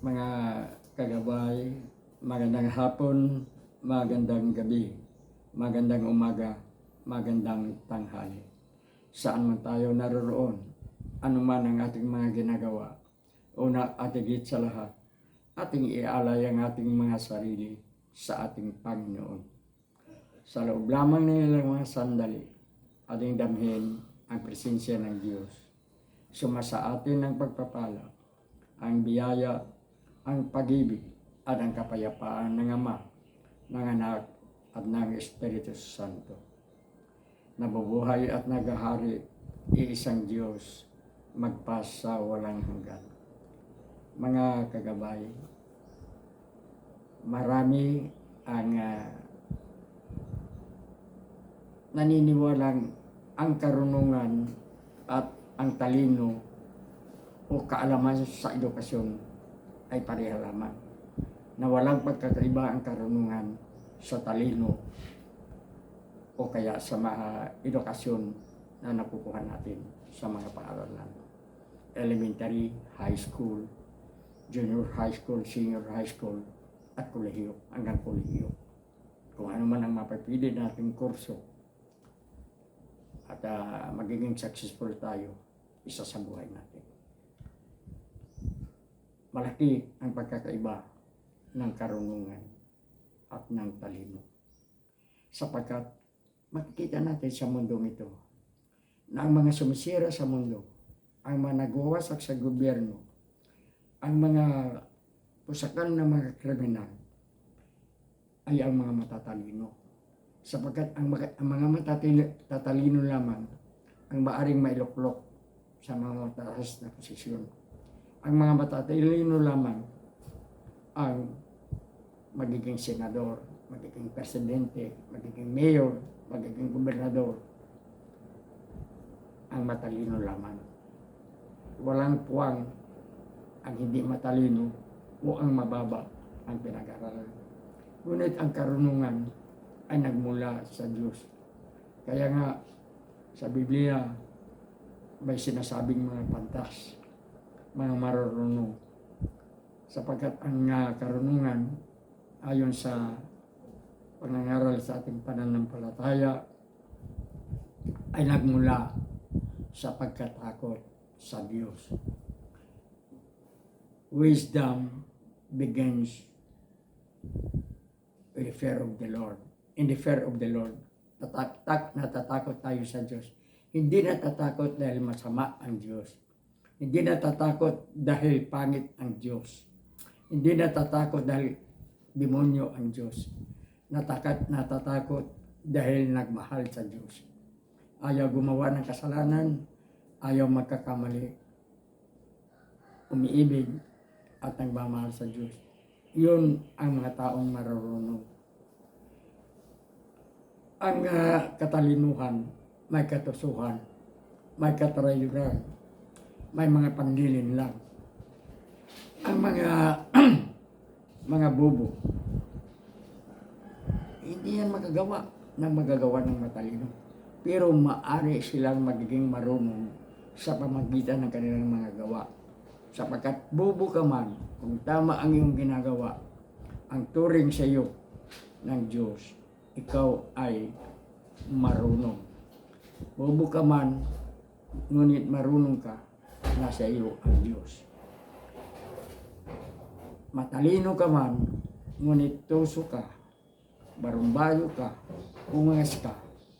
mga kagabay, magandang hapon, magandang gabi, magandang umaga, magandang tanghali. Saan man tayo naroroon, anuman ang ating mga ginagawa, una at higit sa lahat, ating ialay ang ating mga sarili sa ating Panginoon. Sa loob lamang ng ilang mga sandali, ating damhin ang presensya ng Diyos. Sumasa atin ang pagpapala, ang biyaya, ang pag-ibig, at ang kapayapaan ng Ama, ng Anak, at ng Espiritu Santo. Nabubuhay at nagahari, iisang Diyos, magpas sa walang hanggan. Mga kagabay, marami ang ah, naniniwalang ang karunungan at ang talino o kaalaman sa edukasyon ay pareha lamang. Na walang pagkakaiba ang karunungan sa talino o kaya sa mga edukasyon na nakukuha natin sa mga paaralan. Elementary, high school, junior high school, senior high school, at kolehiyo hanggang kolehiyo. Kung ano man ang mapapili nating kurso at ah, magiging successful tayo isa sa buhay natin. Malaki ang pagkakaiba ng karunungan at ng talino. Sapagkat makikita natin sa mundong ito na ang mga sumisira sa mundo, ang mga nagwawasak sa gobyerno, ang mga pusakal na mga kriminal, ay ang mga matatalino sapagkat ang, mga- ang mga matatil- tatalino lamang ang maaring mailuklok sa mga mataas na posisyon. Ang mga matatalino lamang ang magiging senador, magiging presidente, magiging mayor, magiging gobernador. Ang matalino lamang. Walang puwang ang hindi matalino o ang mababa ang pinag-aralan. Ngunit ang karunungan ay nagmula sa Diyos. Kaya nga, sa Biblia, may sinasabing mga pantas, mga marurunong. Sapagkat ang ah, karunungan, ayon sa pangangaral sa ating pananampalataya, ay nagmula sa pagkatakot sa Diyos. Wisdom begins with the fear of the Lord. In the fear of the Lord, tatak, tak, natatakot tayo sa Diyos. Hindi natatakot dahil masama ang Diyos. Hindi natatakot dahil pangit ang Diyos. Hindi natatakot dahil demonyo ang Diyos. Natakat, natatakot dahil nagmahal sa Diyos. Ayaw gumawa ng kasalanan, ayaw magkakamali, umiibig at nagmamahal sa Diyos. Yun ang mga taong marurunong. Ang ah, katalinuhan, may katusuhan, may katarayuran, may mga pandilin lang. Ang mga mga bubo, hindi yan magagawa ng magagawa ng matalino. Pero maari silang magiging marunong sa pamagitan ng kanilang mga gawa. Sapagkat bubo ka man, kung tama ang iyong ginagawa, ang turing sa iyo ng Diyos, ikaw ay marunong. Bubo ka man, ngunit marunong ka, nasa iyo ang Diyos. Matalino ka man, ngunit tuso ka, barumbayo ka, ungas ka,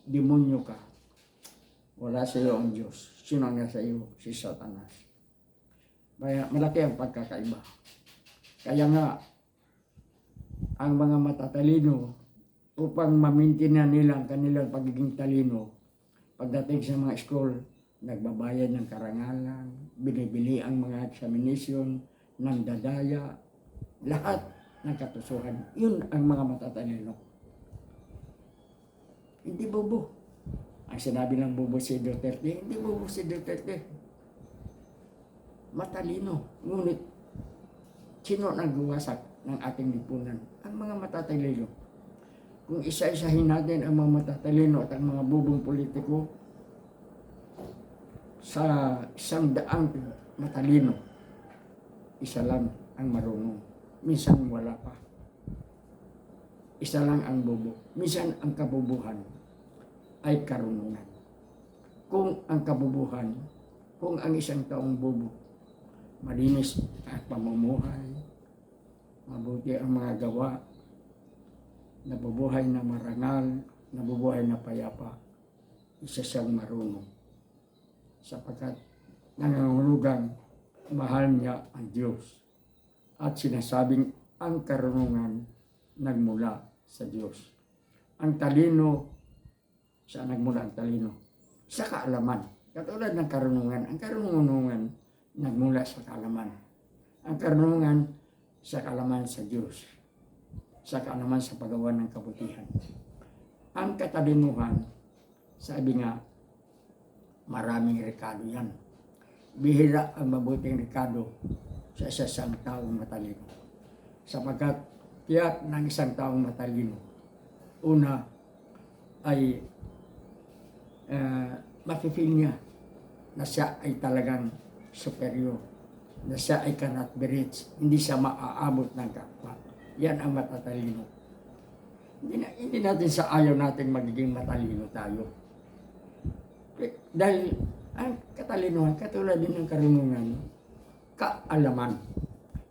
demonyo ka. Wala sa iyo ang Diyos. Sino ang nasa iyo? Si Satanas. Kaya malaki ang pagkakaiba. Kaya nga, ang mga matatalino, upang mamintina nila ang kanilang pagiging talino, pagdating sa mga school, nagbabayad ng karangalan, binibili ang mga examination, ng dadaya, lahat ng katusuhan. Yun ang mga matatalino. Hindi bobo. Ang sinabi ng bobo si Duterte, hindi bobo si Duterte. Matalino. Ngunit, sino nagwasak ng ating lipunan? Ang mga matatalino. Kung isa-isahin natin ang mga matatalino at ang mga bubong politiko sa isang daang matalino, isa lang ang marunong. Minsan wala pa. Isa lang ang bubo. Minsan ang kabubuhan ay karunungan. Kung ang kabubuhan, kung ang isang taong bubo, malinis at pamumuhay, mabuti ang mga gawa, nabubuhay na marangal, nabubuhay na payapa, isa siyang marunong. Sapagkat nangangulugan, mahal niya ang Diyos. At sinasabing ang karunungan nagmula sa Diyos. Ang talino, saan nagmula ang talino? Sa kaalaman. Katulad ng karunungan, ang karunungan nagmula sa kaalaman. Ang karunungan sa kaalaman sa Diyos. Sa kaalaman sa paggawa ng kabutihan. Ang katalinuhan, sabi nga, maraming rekado yan. Bihira ang mabuting rekado sa isang taong matalino. Sapagkat tiyak ng isang taong matalino, una ay uh, mafe-feel niya na siya ay talagang superior, na siya ay cannot be reached, hindi siya maaabot ng kapwa. Yan ang matatalino. Hindi, na, hindi natin sa ayaw natin magiging matalino tayo. Dahil ang katalinuhan, katulad din ng karunungan, kaalaman,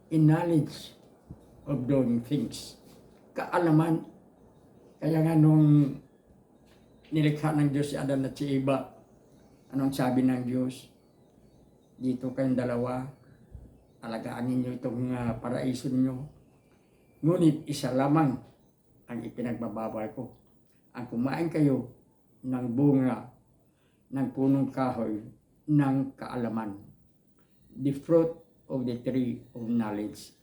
in knowledge of doing things. Kaalaman, kaya nga nung nilikha ng Diyos si Adan at si Eva, anong sabi ng Diyos? Dito kayong dalawa, alagaan ninyo itong uh, paraiso ninyo. Ngunit isa lamang ang ipinagbabawal ko. Ang kumain kayo ng bunga ng punong kahoy ng kaalaman. The fruit of the tree of knowledge.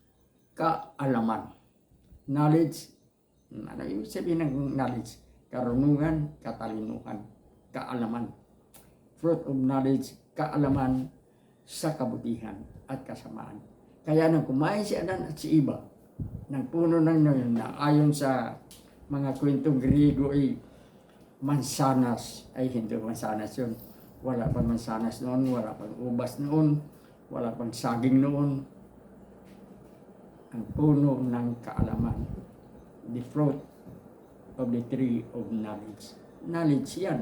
Kaalaman. Knowledge, ano yung sabihin ng knowledge? Karunungan, katalinuhan, kaalaman. Fruit of knowledge, kaalaman sa kabutihan at kasamaan. Kaya nang kumain si Adan at si Iba ng puno ng yun na ayon sa mga kwentong Griego ay mansanas, ay hindi mansanas yun. Wala pang mansanas noon, wala pang ubas noon, wala pang saging noon. Ang puno ng kaalaman, the fruit of the tree of knowledge. Knowledge yan,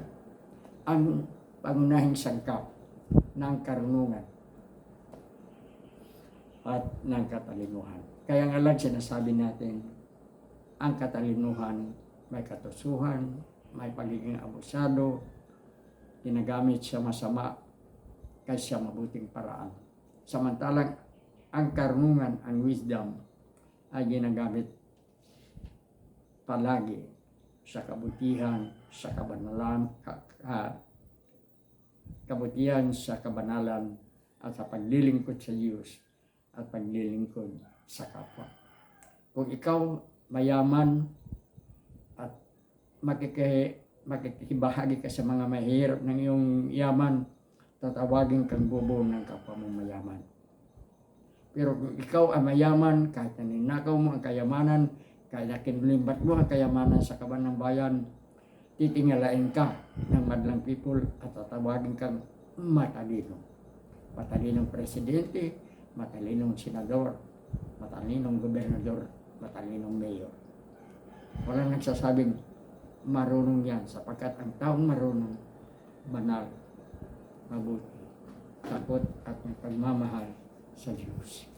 ang pangunahing sangkap ng karunungan at ng katalinuhan. Kaya nga lang sinasabi natin, ang katalinuhan may katusuhan, may pagiging abusado, ginagamit sa masama kaysa mabuting paraan. Samantalang ang karunungan, ang wisdom, ay ginagamit palagi sa kabutihan, sa kabanalan, ka, ka, kabutihan sa kabanalan at sa paglilingkod sa Diyos at paglilingkod sa kapwa. Kung ikaw mayaman makiki, makikibahagi ka sa mga mahirap ng iyong yaman, tatawagin kang bobo ng kapwa mong mayaman. Pero kung ikaw ay mayaman, kahit na ninakaw mo ang kayamanan, kahit na kinlimbat mo ang kayamanan sa kaban ng bayan, titingalain ka ng madlang people at tatawagin kang matalino. Matalinong presidente, matalinong senador, matalinong gobernador, matalinong mayor. Walang nagsasabing marunong yan sapagkat ang taong marunong, banal, mabuti, takot at may pagmamahal sa Diyos.